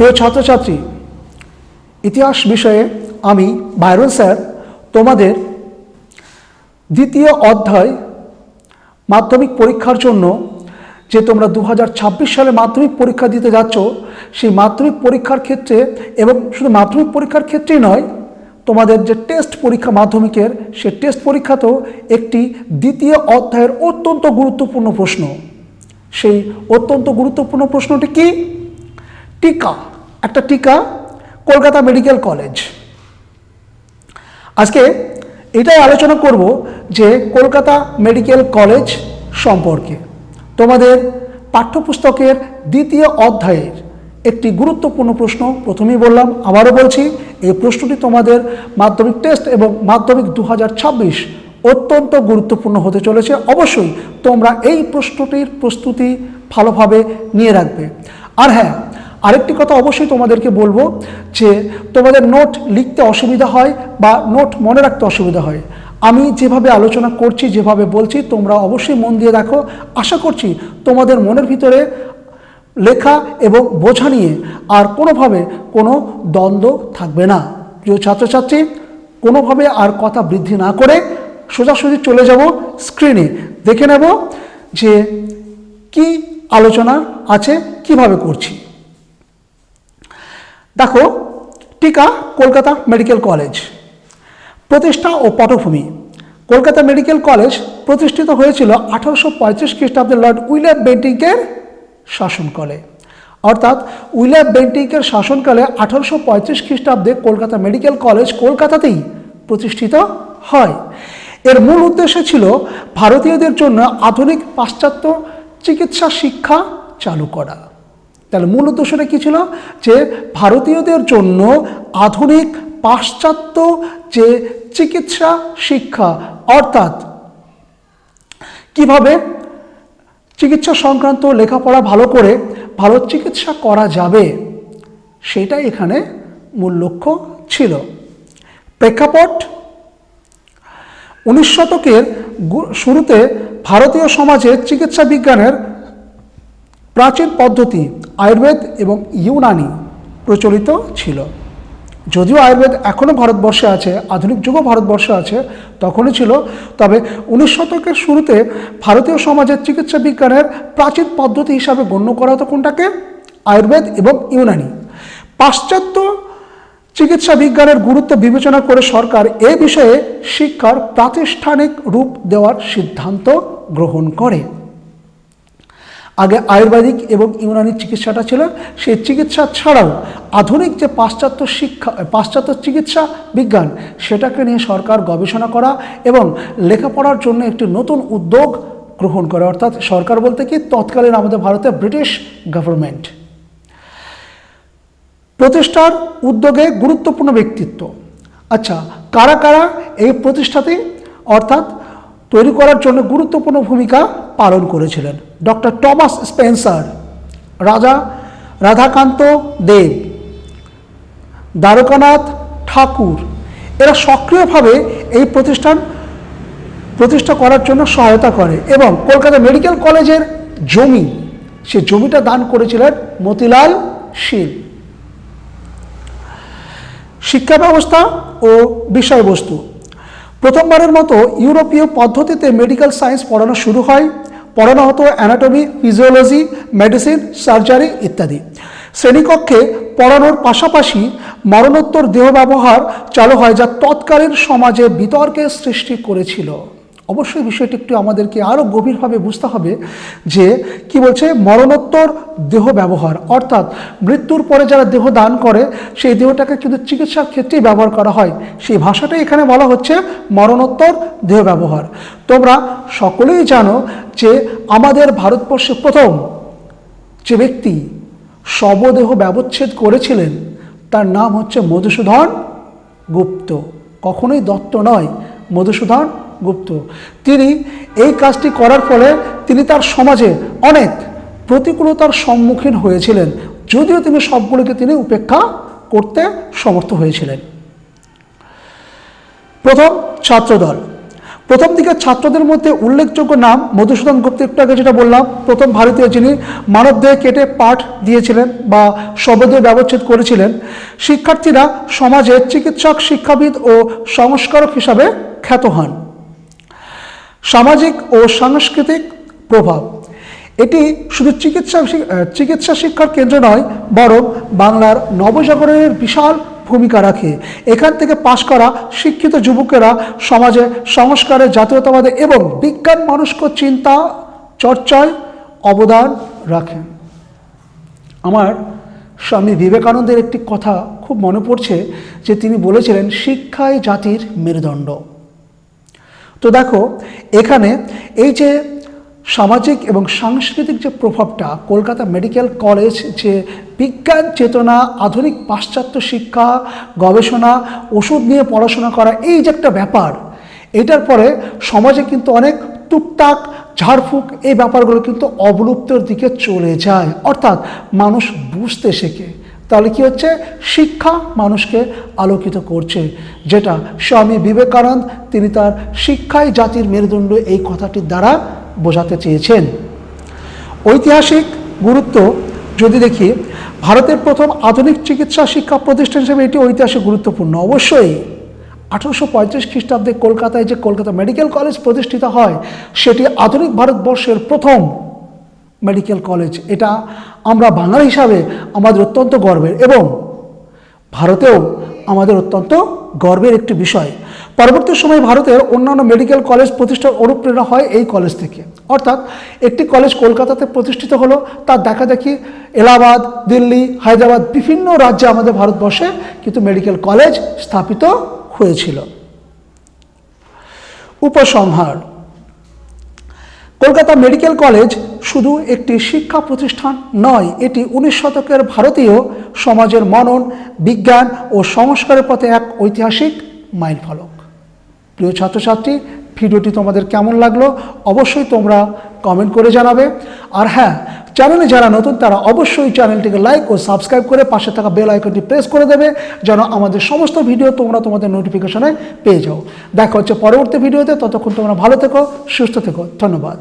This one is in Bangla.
প্রিয় ছাত্রছাত্রী, ইতিহাস বিষয়ে আমি বাইরন স্যার তোমাদের দ্বিতীয় অধ্যায় মাধ্যমিক পরীক্ষার জন্য যে তোমরা দু হাজার ছাব্বিশ সালে মাধ্যমিক পরীক্ষা দিতে যাচ্ছ, সেই মাধ্যমিক পরীক্ষার ক্ষেত্রে এবং শুধু মাধ্যমিক পরীক্ষার ক্ষেত্রেই নয়, তোমাদের যে টেস্ট পরীক্ষা মাধ্যমিকের, সে টেস্ট পরীক্ষাতেও একটি দ্বিতীয় অধ্যায়ের অত্যন্ত গুরুত্বপূর্ণ প্রশ্ন। সেই অত্যন্ত গুরুত্বপূর্ণ প্রশ্নটি কি? টিকা। একটা টিকা কলকাতা মেডিকেল কলেজ। আজকে এটাই আলোচনা করব যে কলকাতা মেডিকেল কলেজ সম্পর্কে। তোমাদের পাঠ্যপুস্তকের দ্বিতীয় অধ্যায়ের একটি গুরুত্বপূর্ণ প্রশ্ন প্রথমেই বললাম, আবারও বলছি, এই প্রশ্নটি তোমাদের মাধ্যমিক টেস্ট এবং মাধ্যমিক দু হাজার ছাব্বিশ অত্যন্ত গুরুত্বপূর্ণ হতে চলেছে। অবশ্যই তোমরা এই প্রশ্নটির প্রস্তুতি ভালোভাবে নিয়ে রাখবে। আর হ্যাঁ আরেকটি কথা অবশ্যই তোমাদেরকে বলব যে তোমাদের নোট লিখতে অসুবিধা হয় বা নোট মনে রাখতে অসুবিধা হয়। আমি যেভাবে আলোচনা করছি, যেভাবে বলছি, তোমরা অবশ্যই মন দিয়ে দেখো। আশা করছি তোমাদের মনের ভিতরে লেখা এবং বোঝা নিয়ে আর কোনোভাবে কোনো দ্বন্দ্ব থাকবে না। প্রিয় ছাত্রছাত্রী, কোনোভাবে আর কথা বৃদ্ধি না করে সোজাসুজি চলে যাব স্ক্রিনে দেখে নেব যে কি আলোচনা আছে, কীভাবে করছি। দেখো, টিকা কলকাতা মেডিকেল কলেজ। প্রতিষ্ঠা ও পটভূমি। কলকাতা মেডিকেল কলেজ প্রতিষ্ঠিত হয়েছিল আঠারোশো পঁয়ত্রিশ খ্রিস্টাব্দে লর্ড উইলিয়াম বেন্টিংকের শাসনকালে। অর্থাৎ উইলিয়াম বেন্টিংকের শাসনকালে আঠারোশো পঁয়ত্রিশ খ্রিস্টাব্দে কলকাতা মেডিকেল কলেজ কলকাতাতেই প্রতিষ্ঠিত হয়। এর মূল উদ্দেশ্য ছিল ভারতীয়দের জন্য আধুনিক পাশ্চাত্য চিকিৎসা শিক্ষা চালু করা। তাহলে মূল উদ্দেশ্যটা কী ছিল? যে ভারতীয়দের জন্য আধুনিক পাশ্চাত্য যে চিকিৎসা শিক্ষা, অর্থাৎ কীভাবে চিকিৎসা সংক্রান্ত লেখাপড়া ভালো করে ভালো চিকিৎসা করা যাবে, সেটাই এখানে মূল লক্ষ্য ছিল। প্রেক্ষাপট, উনিশ শতকের শুরুতে ভারতীয় সমাজে চিকিৎসা বিজ্ঞানের প্রাচীন পদ্ধতি আয়ুর্বেদ এবং ইউনানি প্রচলিত ছিল। যদিও আয়ুর্বেদ এখনও ভারতবর্ষে আছে, আধুনিক যুগও ভারতবর্ষে আছে, তখনই ছিল। তবে উনিশ শতকের শুরুতে ভারতীয় সমাজের চিকিৎসা বিজ্ঞানের প্রাচীন পদ্ধতি হিসাবে গণ্য করা হতো কোনটাকে? আয়ুর্বেদ এবং ইউনানি। পাশ্চাত্য চিকিৎসা বিজ্ঞানের গুরুত্ব বিবেচনা করে সরকার এ বিষয়ে শিক্ষার প্রাতিষ্ঠানিক রূপ দেওয়ার সিদ্ধান্ত গ্রহণ করে। আগে আয়ুর্বেদিক এবং ইউনানি চিকিৎসাটা ছিল, সেই চিকিৎসা ছাড়াও আধুনিক যে পাশ্চাত্য শিক্ষা, পাশ্চাত্য চিকিৎসা বিজ্ঞান, সেটাকে নিয়ে সরকার গবেষণা করা এবং লেখাপড়ার জন্য একটি নতুন উদ্যোগ গ্রহণ করে। অর্থাৎ সরকার বলতে কি, তৎকালীন আমাদের ভারতে ব্রিটিশ গভর্নমেন্ট। প্রতিষ্ঠার উদ্যোগে গুরুত্বপূর্ণ ব্যক্তিত্ব। আচ্ছা কারা কারা এই প্রতিষ্ঠাতে অর্থাৎ তৈরি করার জন্য গুরুত্বপূর্ণ ভূমিকা পালন করেছিলেন। ডক্টর টমাস স্পেন্সার, রাজা রাধাকান্ত দেব, দ্বারকানাথ ঠাকুর, এরা সক্রিয়ভাবে এই প্রতিষ্ঠান প্রতিষ্ঠা করার জন্য সহায়তা করে এবং কলকাতা মেডিকেল কলেজের জমি, সে জমিটা দান করেছিলেন মতিলাল শীল শিক্ষা ব্যবস্থা ও বিষয়বস্তু। প্রথমবারের মতো ইউরোপীয় পদ্ধতিতে মেডিকেল সায়েন্স পড়ানো শুরু হয় পড়ানো হতো অ্যানাটমি ফিজিওলজি মেডিসিন সার্জারি ইত্যাদি। শ্রেণীকক্ষে পড়ানোর পাশাপাশি মরণোত্তর দেহ ব্যবহার চালু হয় যা তৎকালীন সমাজে বিতর্কের সৃষ্টি করেছিল। অবশ্যই বিষয়টি একটু আমাদেরকে আরও গভীরভাবে বুঝতে হবে যে কি বলছে? মরণোত্তর দেহ ব্যবহার। অর্থাৎ মৃত্যুর পরে যারা দেহ দান করে, সেই দেহটাকে কিন্তু চিকিৎসার ক্ষেত্রেই ব্যবহার করা হয়। সেই ভাষাটাই এখানে বলা হচ্ছে মরণোত্তর দেহ ব্যবহার। তোমরা সকলেই জানো যে আমাদের ভারতবর্ষে প্রথম যে ব্যক্তি শবদেহ ব্যবচ্ছেদ করেছিলেন, তার নাম হচ্ছে মধুসূদন গুপ্ত। কখনোই দত্ত নয়। মধুসূদন গুপ্ত। তিনি এই কাজটি করার ফলে তিনি তার সমাজে অনেক প্রতিকূলতার সম্মুখীন হয়েছিলেন, যদিও তিনি সবগুলোকে তিনি উপেক্ষা করতে সমর্থ হয়েছিলেন। প্রথম ছাত্রদল। প্রথম দিকের ছাত্রদের মধ্যে উল্লেখযোগ্য নাম মধুসূদন গুপ্ত একটু আগে যেটা বললাম, প্রথম ভারতীয় যিনি মানবদেহে কেটে পাঠ দিয়েছিলেন বা শবদেহ ব্যবচ্ছেদ করেছিলেন, শিক্ষার্থীরা সমাজে চিকিৎসক, শিক্ষাবিদ ও সংস্কারক হিসাবে খ্যাত হন। সামাজিক ও সাংস্কৃতিক প্রভাব। এটি শুধু চিকিৎসা চিকিৎসা শিক্ষার কেন্দ্র নয়, বরং বাংলার নবজাগরণের বিশাল ভূমিকা রাখে। এখান থেকে পাশ করা শিক্ষিত যুবকেরা সমাজে সংস্কারে, জাতীয়তাবাদে এবং বিজ্ঞান মনস্ক চিন্তা চর্চায় অবদান রাখেন। আমার স্বামী বিবেকানন্দের একটি কথা খুব মনে পড়ছে, যে তিনি বলেছিলেন, শিক্ষাই জাতির মেরুদণ্ড। তো দেখো, এখানে এই যে সামাজিক এবং সাংস্কৃতিক যে প্রভাবটা, কলকাতা মেডিকেল কলেজ যে বিজ্ঞান চেতনা, আধুনিক পাশ্চাত্য শিক্ষা, গবেষণা, ওষুধ নিয়ে পড়াশোনা করা, এই যে একটা ব্যাপার, এটার পরে সমাজে কিন্তু অনেক টুকটাক ঝাড়ফুঁক, এই ব্যাপারগুলো কিন্তু অবলুপ্তর দিকে চলে যায়। অর্থাৎ মানুষ বুঝতে শেখে। তাহলে কি হচ্ছে? শিক্ষা মানুষকে আলোকিত করছে, যেটা স্বামী বিবেকানন্দ তিনি তার শিক্ষাই জাতির মেরুদণ্ড এই কথাটির দ্বারা বোঝাতে চেয়েছেন। ঐতিহাসিক গুরুত্ব যদি দেখি, ভারতের প্রথম আধুনিক চিকিৎসা শিক্ষা প্রতিষ্ঠান হিসেবে এটি ঐতিহাসিক গুরুত্বপূর্ণ। অবশ্যই আঠারোশো পঁয়ত্রিশ খ্রিস্টাব্দে কলকাতায় যে কলকাতা মেডিকেল কলেজ প্রতিষ্ঠিত হয়, সেটি আধুনিক ভারতবর্ষের প্রথম মেডিকেল কলেজ। এটা আমরা বাঙালি হিসাবে আমাদের অত্যন্ত গর্বের এবং ভারতেও আমাদের অত্যন্ত গর্বের একটি বিষয়। পরবর্তী সময়ে ভারতের অন্যান্য মেডিকেল কলেজ প্রতিষ্ঠার অনুপ্রেরণা হয় এই কলেজ থেকে। অর্থাৎ একটি কলেজ কলকাতাতে প্রতিষ্ঠিত হলো, তার দেখা দেখি এলাহাবাদ, দিল্লি, হায়দ্রাবাদ বিভিন্ন রাজ্যে আমাদের ভারতবর্ষে কিন্তু মেডিকেল কলেজ স্থাপিত হয়েছিল। উপসংহার কলকাতা মেডিকেল কলেজ শুধু একটি শিক্ষা প্রতিষ্ঠান নয়, এটি উনিশ শতকের ভারতীয় সমাজের মনন, বিজ্ঞান ও সংস্কারের পথে এক ঐতিহাসিক মাইলফলক। প্রিয় ছাত্রছাত্রী ভিডিওটি তোমাদের কেমন লাগল অবশ্যই তোমরা কমেন্ট করে জানাবে। আর হ্যাঁ চ্যানেলে যারা নতুন, তারা অবশ্যই চ্যানেলটিকে লাইক ও সাবস্ক্রাইব করে পাশে থাকা বেল আইকনটি প্রেস করে দেবে, যেন আমাদের সমস্ত ভিডিও তোমরা তোমাদের নোটিফিকেশনে পেয়ে যাও। দেখা হচ্ছে পরবর্তী ভিডিওতে ততক্ষণ তোমরা ভালো থেকো, সুস্থ থেকো। ধন্যবাদ।